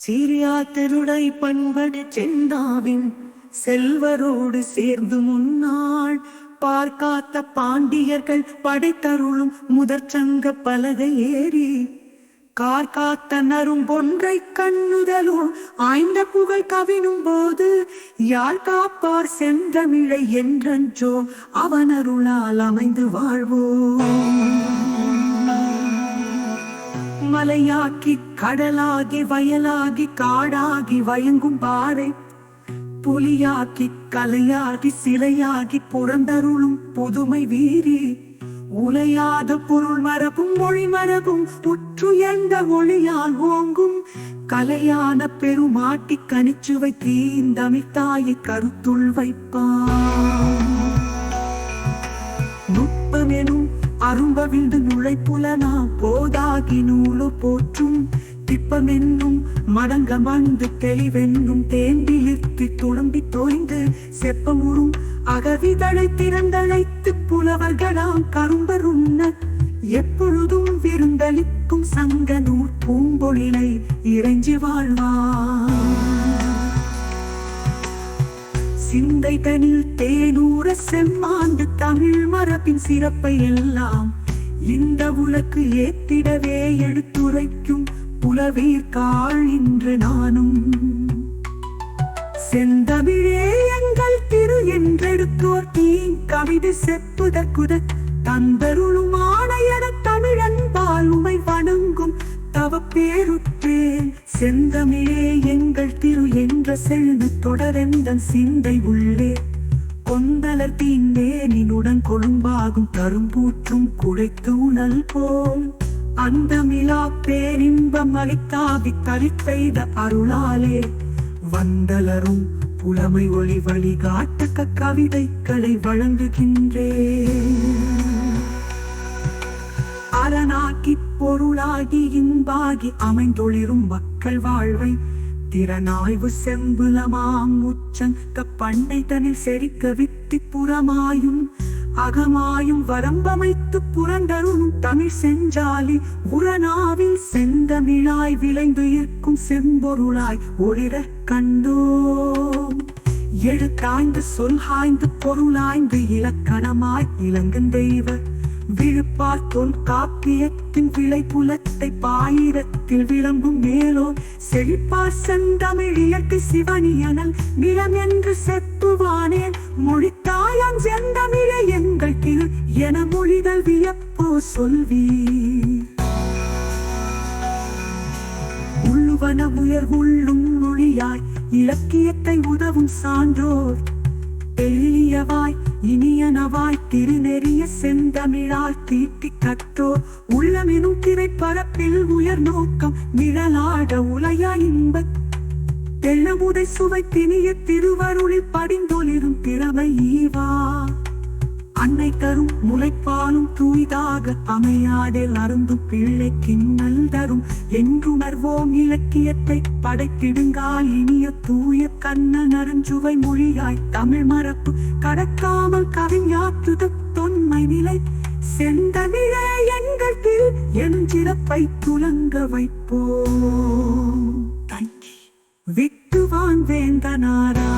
சீரியா திருடை பண்படு செந்தாவின் செல்வரோடு சேர்ந்து முன்னாள். பார்க்காத்த பாண்டியர்கள் படைத்தருளும் முதற்சங்க பலகை ஏறி. கார்காத்த நரும் பொன்றை கண்ணுதலும் ஆய்ந்த புகழ் கவினும் போது யாழ் காப்பார் செந்தமிழை என்றன்றோ அவனருளால் அமைந்து வாழ்வோம். மலையாக்கி கடலாகி வயலாகி காடாகி வயங்கும் பாறை. புலியாக்கி கலையாகி சிலையாகி புறந்தருளும் புதுமை வீரி. உலையாத பொருள் மரபும் மொழி மரபும் புற்றுயர்ந்த ஒளியால் ஓங்கும். கலையான பெருமாட்டி கனிச்சுவை தீந்தமித்தாயை கருத்துள் வைப்பான். நுட்பமெனும் அரும்ப வீடு நுழைப்புலனா போதாகி நூலு போற்றும். திப்பமென்னும் மடங்க மண்டு தெளிவென்னும் தேம்பிலித்து துளம்பி தோய்ந்து செப்பமுறும் அகவிதழை திறந்தழைத்து புலவர்களாம் கரும்பருண்ண. எப்பொழுதும் விருந்தளிக்கும் சங்க நூற் பூம்பொழிலை இறைஞ்சி வாழ்வான். சிந்தை தனில் தேனூர செம்மாண்டு தமிழ் மரபின் சிறப்பை எல்லாம் இந்த உலக்கு ஏத்திடவே எடுத்துரைக்கும் புலவீர் காள் இன்று நானும். செந்தமிழே எங்கள் திரு என்றெடுத்தோர் தீ கவிதை செப்புதற்குத தந்தருளும் ஆணையர தமிழன்பால் உமை வணங்கும் தவ பேருற்றேன் செந்தமிழே எங்கள் திரு என்ற செழுது தொடரெந்தன் சிந்தை உள்ளே. கொந்தலர் தீந்தேனினுடன் கொழும்பாகும் கரும்பூற்றும் குடைத்து உணல் போம். அந்த மிலா பேரின்பம் அளித்தாவி தலி அருளாலே. வந்தலரும் புலமை ஒளி வழிகாட்டுக்க கவிதைகளை வழங்குகின்றேன். அரணாக்கி பொருளாகி இன்பாகி அமைந்தொளிரும் மக்கள் வாழ்வை திறனாய்வு செம்புலமாம் உச்சங்க பண்ணை தனில் செறிக்க வித்தி புறமாயும் அகமாயும் வரம்பமைத்து புறந்தரும் தமிழ் செஞ்சாலி உரணாவில் செந்தமிழாய் விளைந்து இருக்கும் செம்பொருளாய் ஒளிர கண்டோம். எழுத்தாய்ந்து சொல்ஹாய்ந்து பொருளாய்ந்து இலக்கணமாய் இளங்கும் தெய்வ விழுப்பார்த்தோன் காப்பியத்தின் விளை புலத்தை பாயிரத்தில் விளம்பும் மேலோ செழிப்பார் செந்தமிழ் இயற்கை சிவனியனல் நிலம் என்று செப்புவானேன் மொழித்தாயம் செந்தமிழை எங்கள் திரு என மொழிதல் வியப்போ சொல்வீர் உள்ளுவன உயர்வுள்ளும் மொழியாய் இலக்கியத்தை உதவும் சான்றோர் எளியவாய் இனியனவாய் திருநெறிய செந்தமிழால் தீட்டி கற்றோர் உள்ளமெனும் திரைப்பரப்பில் உயர் நோக்கம் நிழலாட உலையா இன்பத் தெள்ளமுதை சுவை திணிய திருவருளில் படிந்தொளிரும் திறமை ஈவா. அன்னை தரும் முளைப்பாலும் தூய்தாக அமையாடில் அருந்து பிள்ளை கிண்ணல் தரும். என்றுணர்வோம் இலக்கியத்தை படைத்திடுங்கால் இனிய தூய கண்ண நரஞ்சுவை மொழியாய் தமிழ் மரப்பு கடக்காமல் கவிஞாற்றுத தொன்மை நிலை. செந்தமிழே எங்கள் திரு என் சிறப்பை துலங்க வைப்போம். விட்டுவான் வேந்தனாரா?